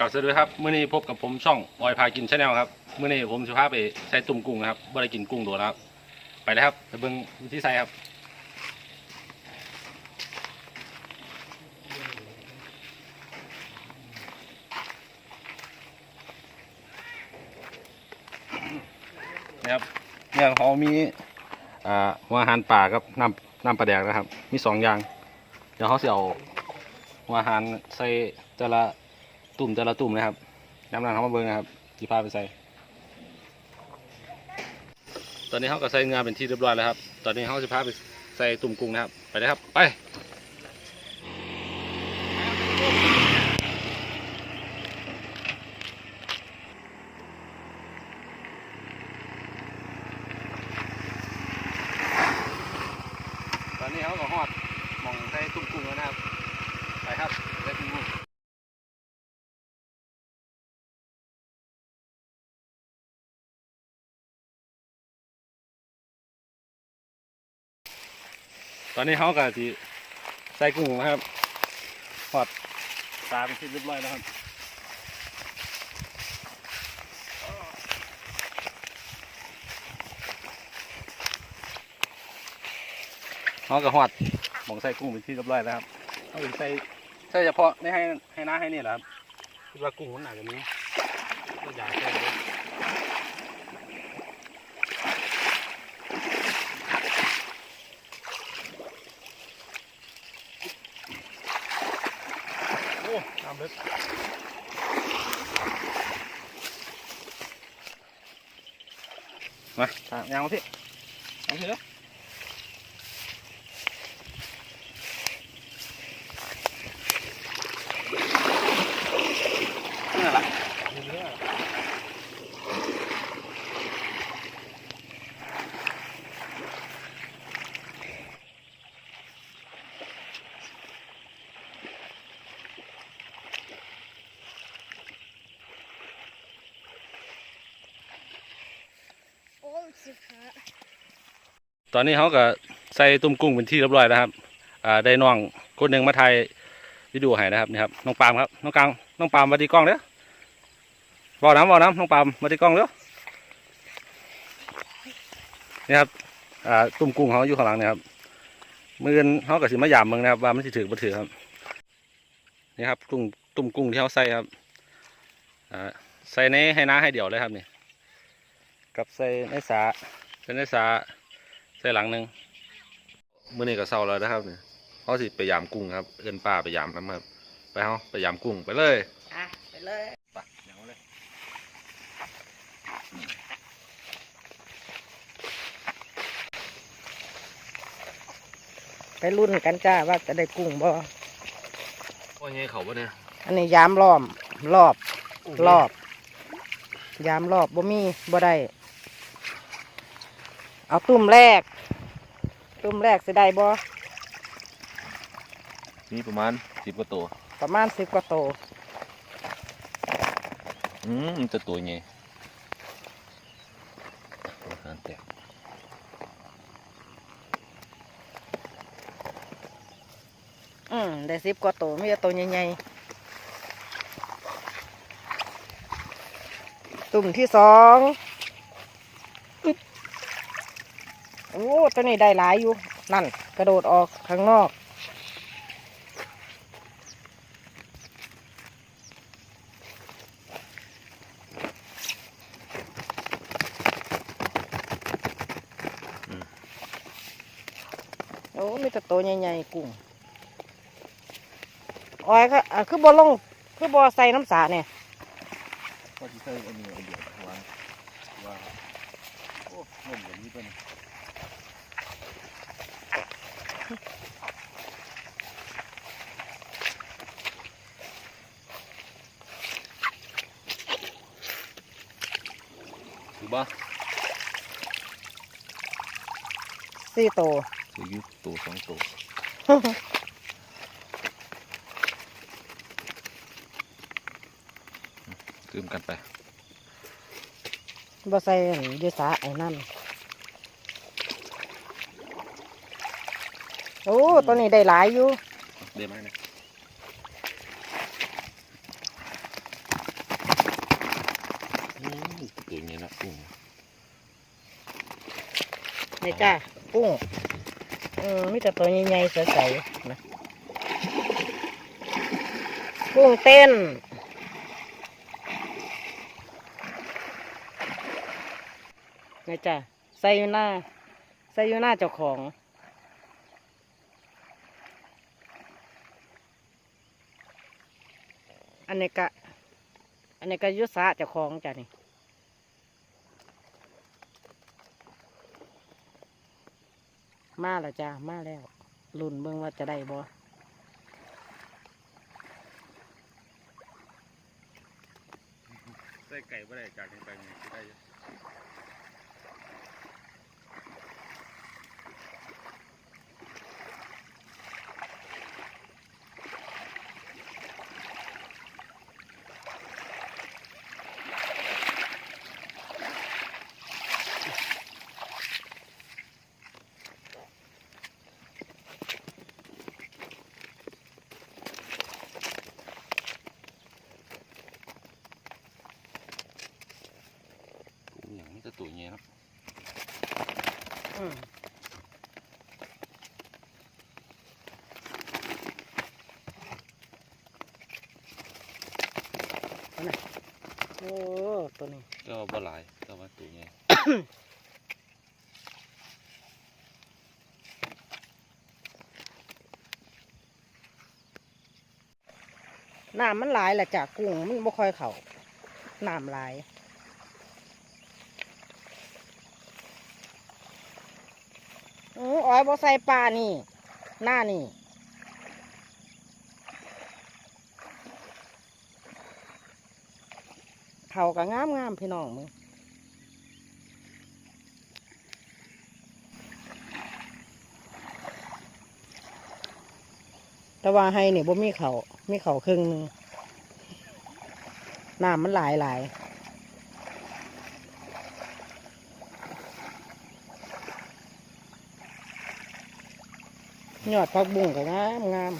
กลับสวัสดีครับเมื่อนี้พบกับผมช่องออยพากินชาแนลครับเมื่อนี้ผมจะพาไปใส่ตุ่มกุ้งนะครับบ่ได้กินกุ้งโดนแล้วครับ ไปเลยครับไปเบิ่งวิธีใส่ครับนี่ครับเนี่ยเขามีอ่าหัวอาหารป่ากับน้ำน้ำปลาแดกนะครับ มีสองอย่าง เดี๋ยวเขาจะเอาหัวอาหารใส่แต่ละ ตุ่มแต่ละตุ่มนะครับน้ำหนักเขามาเบิ้งนะครับจีพาไปใส่ ตอนนี้เขาก็ใส่งานเป็นที่เรียบร้อยแล้วครับ ตอนนี้เขาจะพาไปใส่ตุ่มกุ้งนะครับ ไปเลยครับ ไป ตอนนี้เขาก็ฮอดหมองใส่ตุ่มกุ้งแล้วนะครับ ไปครับใส่ตุ่มกุ้ง ตอนนี้เขาก็สิใส่กุ้งนะครับทอดตาเป็นที่เรียบร้อยแล้วครับเขาก็หอดหมองใส่กุ้งเป็นที่เรียบร้อยแล้วครับเขาก็ใส่ใส่เฉพาะในให้ให้น้าให้นี่แหละครับคิดว่ากุ้งมันหนากันนี้ก็อยากใส่เลยโอ้น้ำลึกมาทาง ยางมาพี่เอาพี่เด้อนี่ ตอนนี้เขาก็ใส่ตุ้มกุ้งเป็นที่เรียบร้อยแล้วครับ อ่าได้น้องคนหนึ่งมาถ่ายวิดีโอให้นะครับนี่ครับน้องปามครับน้องกลางน้องปามมาดีกล้องเด้อบอกน้ำบอกน้ำน้องปามมาดีกล้องเด้อนี่ครับอ่าตุ้มกุ้งเขาอยู่ข้างหลังเนี่ยครับมืออนเขากับสิมายามมืองนะครับว่ามันสิถือบ่ถือครับนี่ครับตุ้มตุ้มกุ้งที่เขาใส่ครับอ่าใส่ในให้น้าให้เดี่ยวเลยครับนี่ กับใส่ในสาใส่ในสาใส่หลังหนึ่งมื่อนี้ก็เศร้าแล้วนะครับเนี่ยเขาสิไปยามกุ้งครับ เอินป้าไปยามน้ำครับ ไปเขาไปยามกุ้งไปเลยอะไปเลยไปยามเลยไปรุ่นกันจ้าว่าจะได้กุ้งบ่โอ้ยเขาปะเนี่ย อันนี้ยามล้อมรอบ รอบ ยามรอบบ่มีบ่ได้ เอาตุ่มแรก ตุ่มแรกสิได้บ่มีประมาณสิบกว่าตัว ประมาณสิบกว่าโตอืมมันจะตัวไงอาหารแตกอืมได้สิบกว่าโตมีแต่โตใหญ่ๆตุ่มที่สองอึ๊บโอ้ ตัวนี้ได้หลายอยู่ นั่น กระโดดออกข้างนอก โอ้มีแต่ตัวใหญ่ๆกุ้งอ้อยก็อะคือบอลง คือบอใส่น้ำสาเนี่ยก็ที่ใส่อันนี้อันเดียววางว่าโอ้ลมแบบนี้เป็น สี่โตวตัวยุตัวสองตัวคืมกันไปบอใส่อันอยูสาไอ้นั่นโอ้ตัวนี้ได้หลายอยู่เดี๋ยวมาเนี่ยตัวนี้นะกุ้งนี่จ้า กุ้งอืมมีแต่ตัวใหญ่ๆใสๆนะกุ้งเต้นนี่จ้าใส่อยู่หน้าใส่อยู่หน้าเจ้าของอันนี้ก็อันนี้ก็ยุสาเจ้าของจ้ะนี่ มาแล้วจ้า มาแล้วลุ่นเบิ่งว่าจะได้บ่ใส่ไก่ไม่ได้จากไปนี่ได้อยู่ กุ้งอย่างนี้จะตัวเงี้ยเนาะ อืมเอาน่ะโอ้ ตัวนี้ก็บ่หลายแต่ว่าตัวเงี้ยน้ำมันหลายแหละจากกุ้งมันบ่ค่อยเขาน้ำหลายอืออ้อยบ่ใส่ปลานี่ หน้านี่ เขาก็งามงามๆพี่น้องมึงแต่ว่าให้เนี่ยบ่มีเขามีเขาครึ่งหนึงน้ำมันหลายหลายยอดผักบุ้งก็งามงาม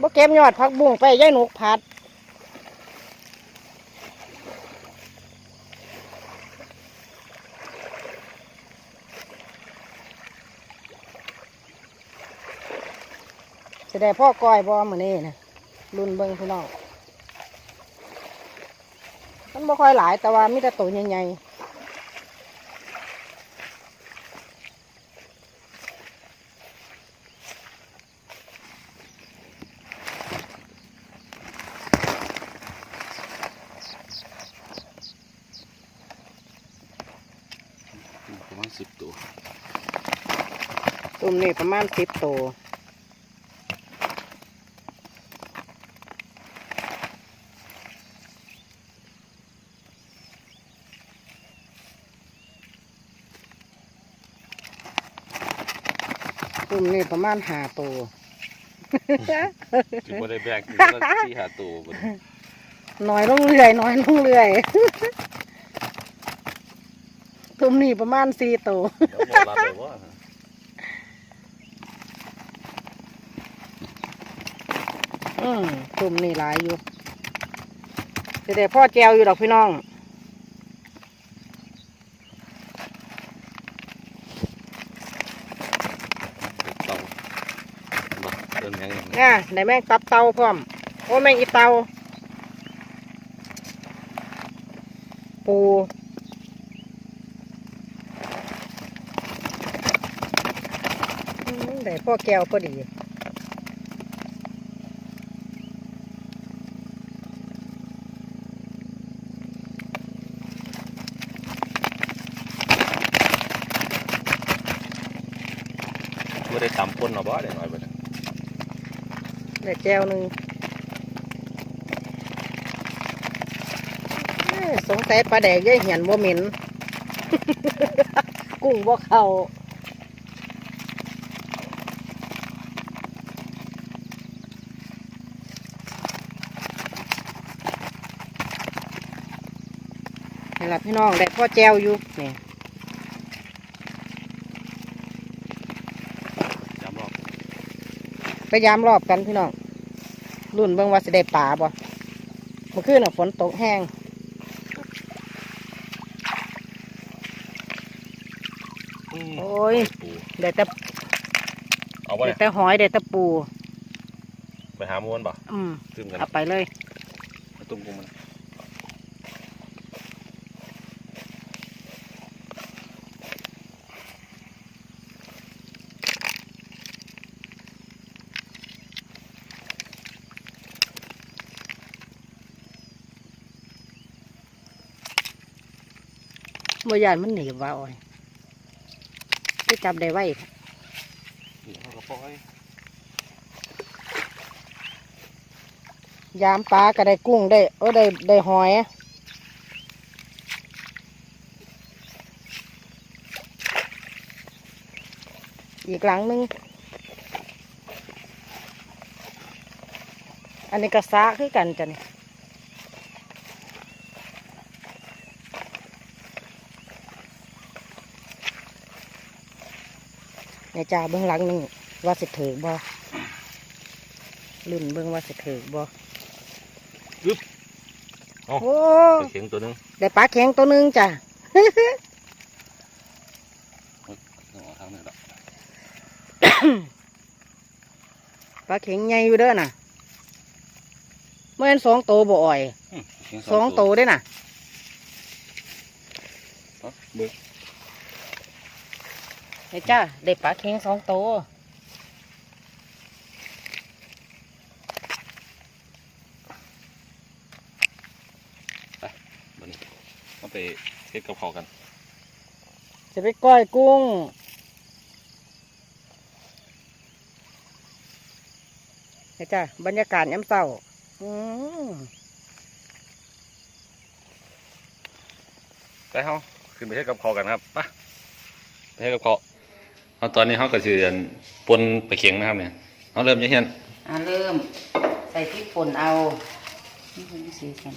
บ่เก็บยอดผักบุ้งไปย่ายหนุกพัด จะได้พ่อก้อยบ่มื้อนี้นะรุนเบิ่งพี่น้องมันบ่ค่อยหลายแต่ว่ามีแต่ตัวใหญ่ระ มาณสิบตัวๆตุ่มนี่ประมาณสิบตัวตุ่มนี่ประมาณห้าตัวสิบ่ได้แบกอยู่ละสี่ห้าตัวบ่ได้น้อยลงเรื่อยน้อยลงเรื่อยตุ่ มนี่ประมาณสี่ตัวรับเลยว่าอืมตุ่มนี่หลายอยู่แต่เดี๋ยวพ่อแจวอยู่ดอกพี่น้อง เต่าบ่เรื่องหยังอย่างนี้เนี่ยได้แม่งตับเตาพร้อม โอ้แม่งอีเตา ปูอืมได้ พ่อแก้วพอดีบ่ได้ตำป่นเนาะบ่ได้น้อยบ่ได้ได้แก้วหนึ่งเอ้ยสงสัยปลาแดกเยอะเหียนบ่เหม็น กุ้งบ่เข้า ล่ะพี่น้องได้พ่อแจวอยู่นี่จำรอบพยายามรอบกันพี่น้องรุ่นเบิ่งว่าสิได้ป่าบ่เมื่อคืนน่ะฝนตกแห้งโอ้ยปูได้แต่เอาไปได้แต่หอยได้แต่ปู ไปหาม้วนป่ะอืมซึมกันเอาไปเลยตุ้มกุ้งมัน ยานมันหนีบว่าอ่อยที่จับได้ไว้นี่เขาก็ปล่อยยามปลาก็ได้กุ้งได้โอ้ได้ได้หอยอีกหลังหนึง อันนี้ก็ซาคือกันจ้ะนี่ เนี่ยจ้าเบื้องหลังนี่ว่าสิถือบ่ลุ่นเบื้องว่าสิถือบ่เอาโอ้ไปเข็งตัวหนึงได้ปลาแข็งตัวหนึงจ้ะเอาทางนี้ละปลาเข็งใหญ่อยู่เด้อน่ะเมื่อเห็นสองโตวบ่อ่อยอืมเข็งสองโตวได้อน่ะเอา เบิกนี่จ้าได้ปลาเข็งสองโตวบัดนี้เอาไปเฮ็ดกับเขาวกัน จะไปก้อยกุ้งนี่จ้าบรรยากาศย้ำเศร้าอืมไปเฮาขึ้นไปเฮ็ดกับเขาวกันครับไปไปเฮ็ดกับเขาว เอาตอนนี้เฮาก็สิอั่นปนไปเข็งนะครับเนี่ยเอาเริ่มยังเฮียนอ่าเริ่ม ใส่พริกป่นเอานี่คือวิธีกัน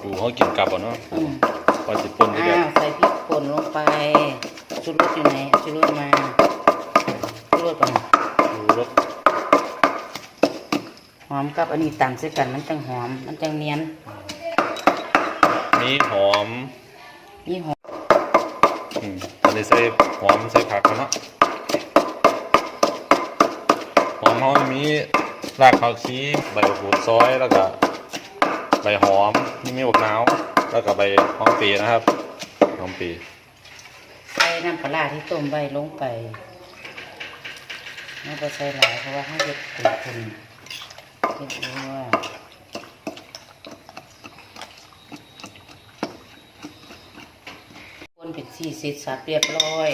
ปูเฮากินกลับอะเนาะอืมก่อนสิปนทีอ้าเดียววใส่พริกป่นลงไปชูรสอยู่ไหนเอาชูรสมาชูรสก่อนดูรสหอมกับอันนี้ต่างใส่กันมันจังหอม มันจังเนียน นี่หอม นี่ห อันนี้ใส่หอมใส่ผักนเนาะหอมเขามีรากผักชีใบมะกรูซอยแล้วก็ใบหอมนี่มีบกนาวแล้วก็ใบหอมปีนะครับหอมปีใส่น้ำปลาที่ต้มไว้ลงไปไม่ไปใส่หลายเพราะว่าให้เด็ดขุ่นขุ่นเด็ดรู้ว่าคนเป็น สี่สิบสับเรียบร้อย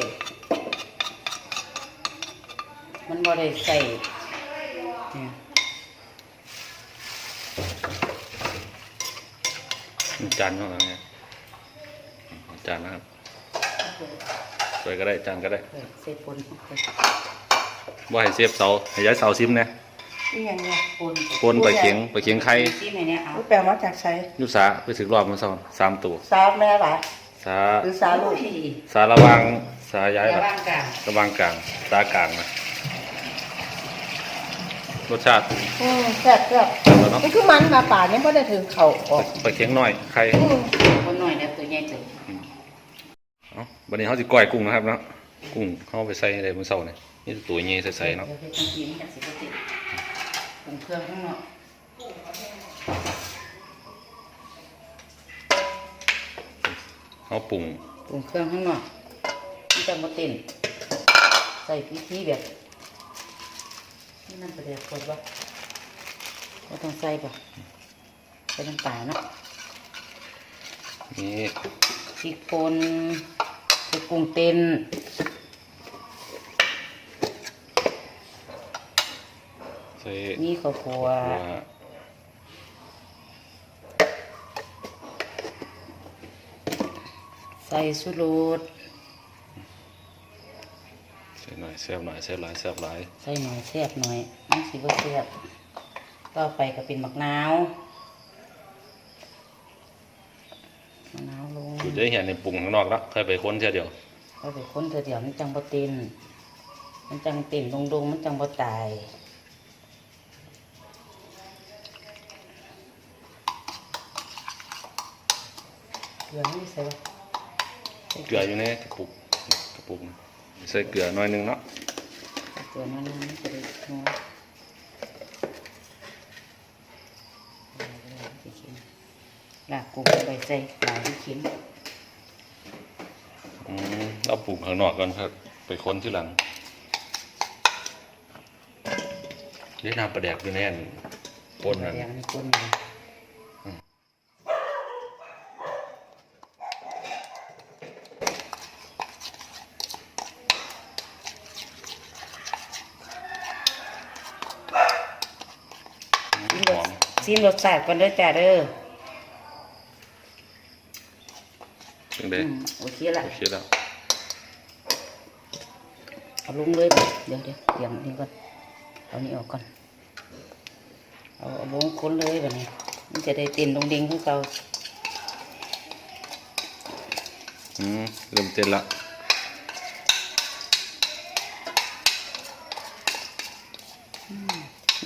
มันบ่ได้ใส่เนี่ยจานเท่านั้นไงจานนะครับสวยก็ได้จานก็ได้เออใส่ปนลงไปว่าให้เสียบเสาให้ย้ายเสาซิมนะนี่ยังเนี่ยปนปนไปเคียงไปเคียงไข่ซิมไหนเนี่ยเอาแปลมาจากใช้ยุสาไปถึงรอบมันสองสามตัวสาแม่หลาย สาหรือสาลูกสาระวังสาย้ายระละว่างกลางระวังกลางสากลางนะรสชาติอืมแซ่บแซ่บแล้วเนาะนี่คือมันมาป่าเนี่ยไม่ได้ถึงเข่าออกไปเคียงหน่อยไข่อืมคนหน่อยแล้วตัวใหญ่เติบเอ้าวันนี้เขาจะก้อยกุ้งนะครับเนาะกุ้งเขาเอาไปใส่ในมื้อเช้าเนี่ยนี่ตัวใหญ่ใส่ๆเนาะดี๋ยวเฮ็ดจังซี่มันจังสิบ่ติดปรุงเครื่องข้างนอก เขาปรุงปรุงเครื่องข้างนอกมันจังบ่เต้นใส่พิธีแบบนี่มันประเดี๋ยวกดบ่บ่ต้องใส่บ่ใส่น้ำตาลเนาะนี่พริกป่นใส่กุ้งเต้นใส่นี่ข้าวคั่ว ใส่สุรูดใส่หน่อยแซ่บหน่อยแซ่บหลายแซ่บหลายใส่หน่อยแซ่บหน่อยมันสีบ่แซ่บต่อไปก็เป็นมะนาวมะนาวลงอยู่ได้เห็นในปรุงข้างนอกแล้วเคยไปค้นเท่าเดียวเคยไปค้นเธอเดียวมันจังบ่เต็นมันจังติ่มนดงๆ มันจังบ่ตายเดี๋ยวนี้ใส่ เกลืออยู่ในกระปุกกระปุกใส่เกลือหน่อยหนึงเนาะเกลือนั่นนี่จะได้นัวลากกุ้งไปใส่หลายที่ชิ้นอืมเราปลูกข้างนอกก่อนครับ ไปค้นที่หลังนี่น้ำประแดกอยู่แน่นปนนั่นแดงนี่กุ้งเลยชิม ห ร อ ส ม ชิมรสชาติก่อนเด้อจ้าเด้อถึงได้อืมโอเคละโอเคแล้วเอาลงเลยบ่เดี๋ยวเดี๋ยวเตรียมนี่ก่อนเอานี่ออกก่อนเอาเอาลงคนเลยแบบนี้ มันจะได้เต้นลงดิงของเราอืมเริ่มเต้นละ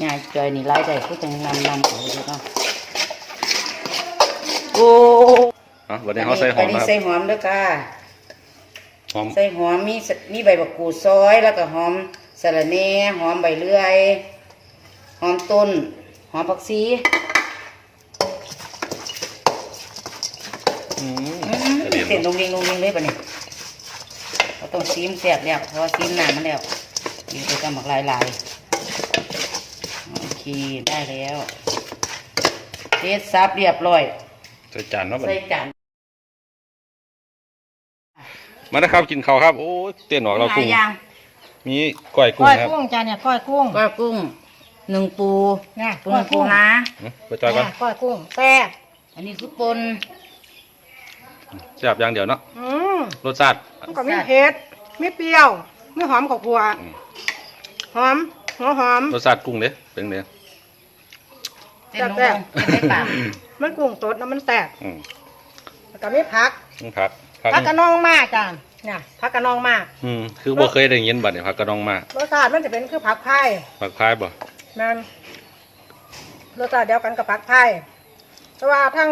ง่ายจอยนี่ไล่ได้ผู้จังนำนำเอาเลยเนาะโอ้อะวันนี้เขาใส่หอมนนี้นะครับใส่หอมเด้อค่ะ หอมใส่หอมมีสมีใบบักกูดซอยแล้วก็หอมสะระแหน่หอมใบเลื่อยหอมต้น หอมผักชีอืมอืมกระเด็นเต้นลงดิงลงดิงเลยปะเนี่ยเราต้องซีมแซ่บแล้วเพราะว่าซีมหนามันแล้วนี่ไปกำหมักลายลายๆโอ เคได้แล้วเทซับเรียบร้อยใส่จานเนาะบัดใส่นี้จานมานะครับกินข้าวครับ โอ้ยเต้นออกเราหลากุ้ยง อย่างมีก้อยกุ้ก้งอยครับกุ้งจ้าเนี่ยก้อยกุ้งก็กุ้งหนึ่งปูเนี่ยปูก้อยปูกุ้งนะอืมไปจอยก่อนเนี่ยก้อยกุ้งแซ่บอันนี้คือปนแซ่บอย่างเดียวเนาะ อืมรสชาติ มันก็มีเผ็ดมีเปรี้ยวมีหอมกับหัวอืมหอม หัวหอม รสชาติกุ้งเด้เป็นเด้เต้นลงลงเต้นในปากมันกุ้งสดแล้วมันแตกอืมแล้วก็มีผักต้องผักผักผักกระนองมากจ้าเนี่ยผักกระนองมากอืมคือบ่เคยได้ยินบัดเนี่ยผักกระดองมารสชาติมันจะเป็นคือผักไผ่ผักพายบ่นั่นรสชาติเดียวกันกับผักไผ่แต่ว่าทั้ง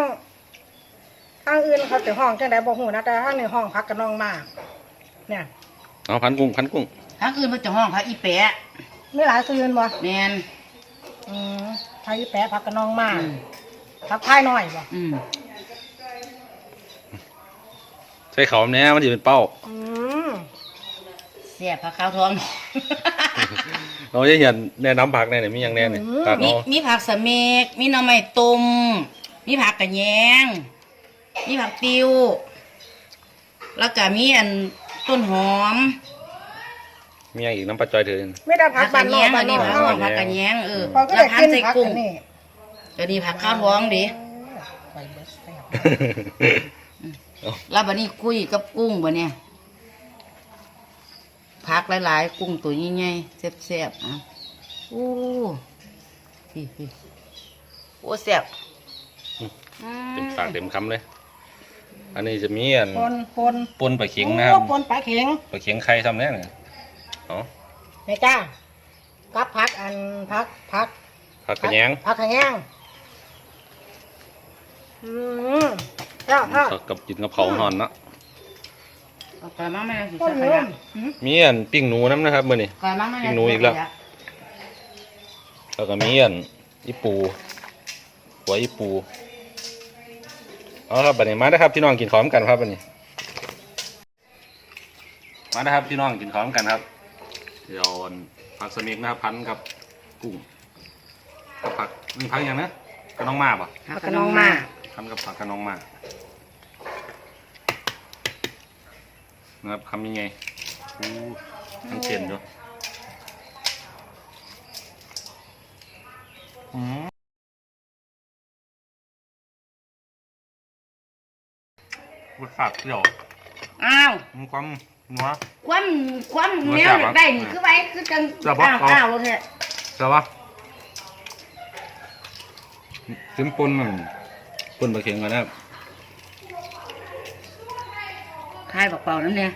ทั้งอื่นเขาจะห้องจังไดบ่ฮู้นะแต่ทั้งนี้ห้องผักกระนองมาก เนี่ย เอาพันกุ้งพันกุ้ง ทั้งอื่นมันจะห้องพักอีแปะ มีหลายซื้อบ่แมนอืมไทยแปะผักกระนองมากอืมผักไผ่น้อยบ่อืมใส่เขาแหน่มันจะเป็นเป้าอืมเสียบผักขาวทอง เราจะเห็นแนะนำผักแน่เนี่ยมีอย่างแน่เนี่ยผักมีเอามีผักสะเมก มีหน่อไม้ตุ่มมีผักกระแยง มีผักติว แล้วก็มีอันต้นหอม มีอย่างอีกน้ำปลาจอยเถินไม่ได้ผัผักกกบ้าระนนแยอกงบ้าอันนนนี้อกผักเฮาหอมผักกระแยงเออพอก็แล้วได้พันกินใส่ผักกุ้งอันนี้ก็นี่ผักข้าวท้องดิไปเบิดแซ่บแล้วบัดนี้คุยกับกุ้งบ่เนี่ยผักหลายๆ กุ้งตัวใหญ่ๆแซ่บๆอะอู้พี่พี่โอ้แซ่บเต็มปากเต็มคำเลย อันนี้จะมีอันปนปนปนปลาเข็งนะครับโอ้ปนปลาเข็งปลาเข็งไข่ทำแน่เนี่ย เอาแม่จ้ากับผักอันผักผักผักกระแยงผักขะแยงอืมเจ้าเจ้ากับกินกับเผาวหอนเนาะเอากระมังมาสิต้นสักขเรื่ยะองหืมมีอันปิ้งหนูน้ำนะครับมื่อนี้กระมังมากินหนูอีกแล้ว แล้วก็มีอันอีปูหัวอีปูเอาครับบัดนี้มาได้อครับพี่น้องกินข้าวกันครับบัดนี้ มาได้อครับพี่น้องกินข้าวกันครับ เดี๋ยวอันผักสมิกนะครับพันกับกุ้งกับผักนี่ผักอย่างนะกระน้องมาป่ะผักกระนองมาทำกับผักกระน้องมานะครับทำยังไงอู้ทั้งเชนอยู่อืมรสชาติเปรี้ยวอ้าวมีความ นัว ความความมันแนแซ่วบอยาปะกได้นี่คือไว้คือจังแซ่บปะอ้าวเอา อ้าวรถเนี่ยใช่ปะซิมปนหนึ่งปนปลาเค็งกันนะครับทายบอกเปล่านั่นเนี่ย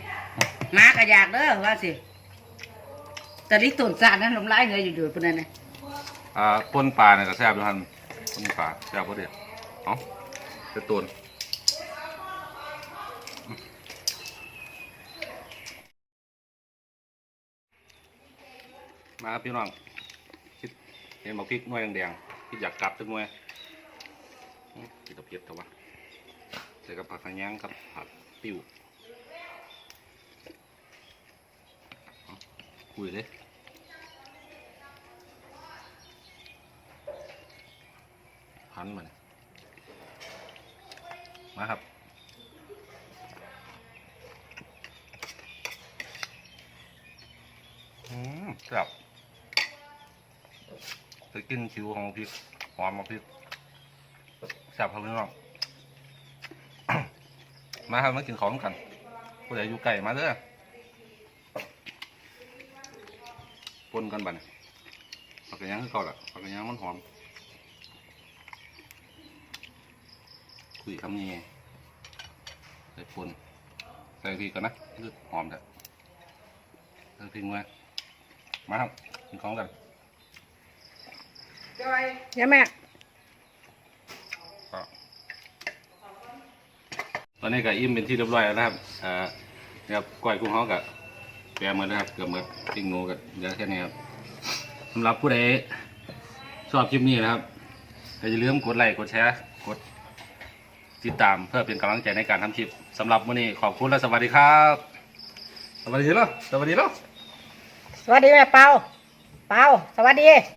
มากระยากเด้อว่าสิแต่นี่ต้นสาดนั้นลมไล่เงยอยู่ๆปนนั้นนะอ่าปนปลาเนี่ยก็แซ่บด้วยท่านปนปลาแซ่บพอดีเอ้าจะตุน มาครับพี่น้องเห็นบอกพริกน่วยแดงๆที่อยากกลับจังหน่วยอื้อกินตะเพียบแต่ว่าใส่กับผักขะแยงครับผักปิ้วคุยเลยพันมันมาครับอืมครับ จะกินคิวของพริกหอมของพริกแซ่บครับพี่น้อง มาครับมากินของกันผู้ใดอยู่ไก่มาเด้อปนกันบัดนผักกระยังคือเก่าละผักกระยังมันหอม คุยคำนี้ใส่ปนใส่พริกกันนะคือหอมแต่ใส่พริกไว้มาครับกินของกัน เดี๋ยวแม่ก็ตอนนี้ก็อิ่มเป็นที่เรียบร้อยแล้วนะครับ อ่าเนี่ยครับก้อยกุ้งเขากับแปรหมดนะครับเกือบหมดติ้งงูกับเยอะแค่นี้ครับสำหรับผู้ใดชอบคลิปนี้นะครับก็อย่าลืมกดไลค์กดแชร์กดติดตามเพื่อเป็นกำลังใจในการทำคลิปสำหรับวันนี้ขอบคุณและสวัสดีครับ สวัสดีเนาะสวัสดีเนาะสวัสดีแม่เปาเปาสวัสดี